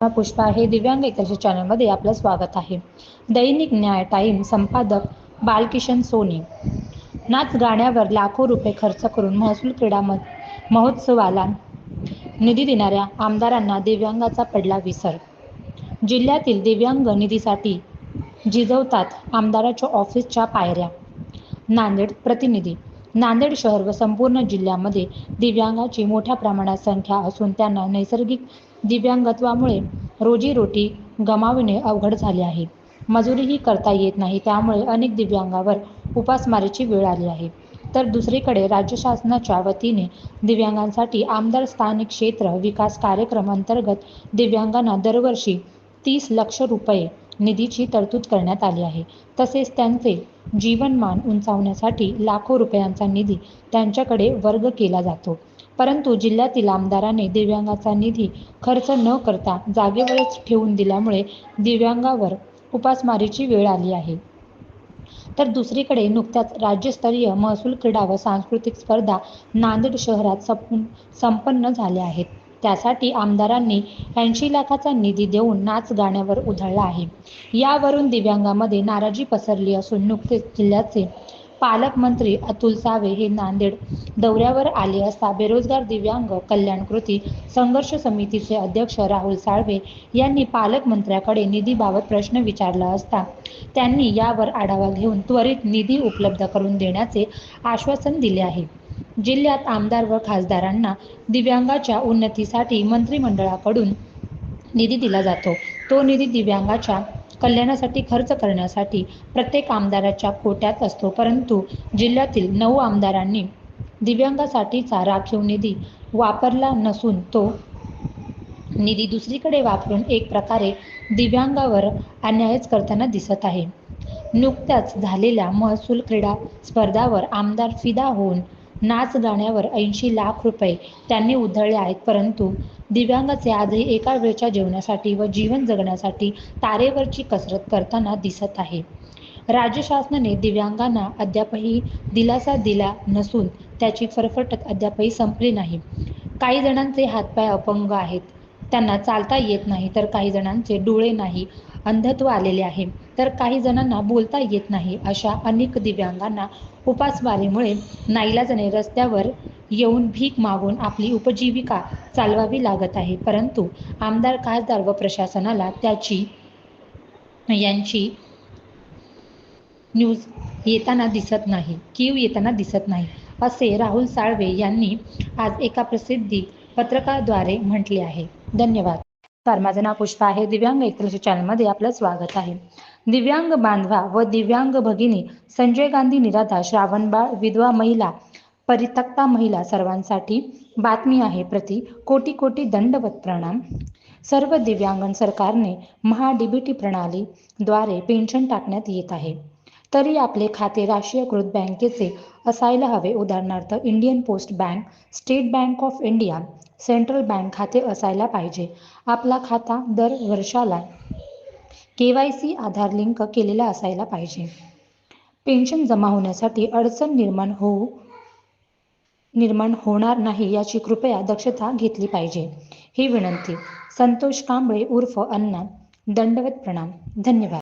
पुष्पा हे दिव्यांग एकलच्या चॅनलमध्ये आपलं स्वागत आहे. दैनिक न्याय टाईम संपादक बालकिशन सोनी. नाच गाण्यावर लाखो रुपये खर्च करून महसूल क्रीडा म महोत्सवाला निधी देणाऱ्या आमदारांना दिव्यांगाचा पडला विसर. जिल्ह्यातील दिव्यांग निधीसाठी जिजवतात आमदाराच्या ऑफिसच्या पायऱ्या. नांदेड प्रतिनिधी नांदेड शहर व संपूर्ण जिल्ह्यामध्ये दिव्यांगाची मोठ्या प्रमाणात संख्या असून त्यांना नैसर्गिक दिव्यांगत्वामुळे रोजीरोटी गमावणे अवघड झाले आहे. मजुरीही करता येत नाही त्यामुळे अनेक दिव्यांगावर उपासमारीची वेळ आली आहे. तर दुसरीकडे राज्य शासनाच्या वतीने दिव्यांगांसाठी आमदार स्थानिक क्षेत्र विकास कार्यक्रम अंतर्गत दिव्यांगांना दरवर्षी तीस लक्ष रुपये निधीची तरतूद करण्यात आली आहे. तसेच त्यांचे जीवनमान उंचावण्यासाठी लाखो रुपयांचा निधी त्यांच्याकडे वर्ग केला जातो. परंतु जिल्ह्यातील आमदाराने दिव्यांगाचा निधी खर्च न करता जागेवरच ठेवून दिल्यामुळे दिव्यांगावर उपासमारीची वेळ आली आहे. तर दुसरीकडे नुकत्याच राज्यस्तरीय महसूल क्रीडा व सांस्कृतिक स्पर्धा नांदेड शहरात संपन्न झाल्या आहेत. त्यासाठी आमदारांनी ऐंशी लाखाचा निधी देऊन नाच गाण्यावर उधळला आहे. यावरून दिव्यांगामध्ये नाराजी पसरली असून नुकतेच जिल्ह्याचे पालकमंत्री अतुल सावे हे नांदेड दौऱ्यावर आले असता बेरोजगार दिव्यांग कल्याण कृती संघर्ष समितीचे अध्यक्ष राहुल साळवे यांनी पालकमंत्र्याकडे निधीबाबत प्रश्न विचारला असता त्यांनी यावर आढावा घेऊन त्वरित निधी उपलब्ध करून देण्याचे आश्वासन दिले आहे. जिल्ह्यात आमदार व खासदारांना दिव्यांगाच्या उन्नतीसाठी मंत्रिमंडळाकडून निधी दिला जातो. तो निधी दिव्यांगाच्या कल्याणासाठी खर्च करण्यासाठी प्रत्येक आमदाराच्या कोट्यात असतो. परंतु जिल्ह्यातील नऊ आमदारांनी दिव्यांगासाठीचा राखीव निधी वापरला नसून तो निधी दुसरीकडे वापरून एक प्रकारे दिव्यांगावर अन्यायच करताना दिसत आहे. नुकत्याच झालेल्या महसूल क्रीडा स्पर्धावर आमदार फिदा होऊन नाच गाण्यावर ऐंशी लाख रुपये त्यांनी उधळले आहेत. परंतु दिव्यांगाचे आजही एका वेळच्या जेवणासाठी व जीवन जगण्यासाठी तारेवरची कसरत करताना दिसत आहे. राज्य शासनाने दिव्यांगांना अद्यापही दिलासा दिला नसून त्याची फरफटक अद्यापही संपली नाही. काही जणांचे हातपाय अपंग आहेत. त्यांना चालता येत नाही तर काही जणांचे डोळे नाही. अंधत्व आलेले आहे. तर काही जणांना बोलता येत नाही अशा अनेक दिव्यांगांना उपासमारीमुळे नाईलाजाने रस्त्यावर येऊन भीक मागून आपली उपजीविका चालवावी लागत आहे. परंतु आमदार खासदार व प्रशासनाला त्याची यांची न्यूज येताना दिसत नाही कीव येताना दिसत नाही असे राहुल साळवे यांनी आज एका प्रसिद्धी पत्रकाद्वारे म्हटले आहे. धन्यवाद. तर माझं नाव पुष्पा आहे. दिव्यांग एकलशी चॅनलमध्ये आपलं स्वागत आहे. दिव्यांग बांधवा व दिव्यांग भगिनी संजय गांधी निराधार श्रावणबाळ विधवा महिला परित्यक्ता महिला सर्वांसाठी बातमी आहे प्रति कोटी कोटी दंडवत प्रणाम. सर्व दिव्यांगन सरकारने महा डीबीटी प्रणालीद्वारे पेन्शन टाकण्यात येत आहे. तरी आपले खाते राष्ट्रीयकृत बँकेचे असायला हवे. उदाहरणार्थ Indian post bank state bank of India central bank खाते असायला पाहिजे. आपला खाता दर वर्षाला K Y C Aadhaar link केलेला असायला पाहिजे. पेन्शन जमा होण्यासाठी अडचण निर्माण होऊ निर्माण होणार नाही याची कृपया दक्षता घेतली पाहिजे. ही विनंती. संतोष कांबळे उर्फ अण्णा दंडवत प्रणाम. धन्यवाद.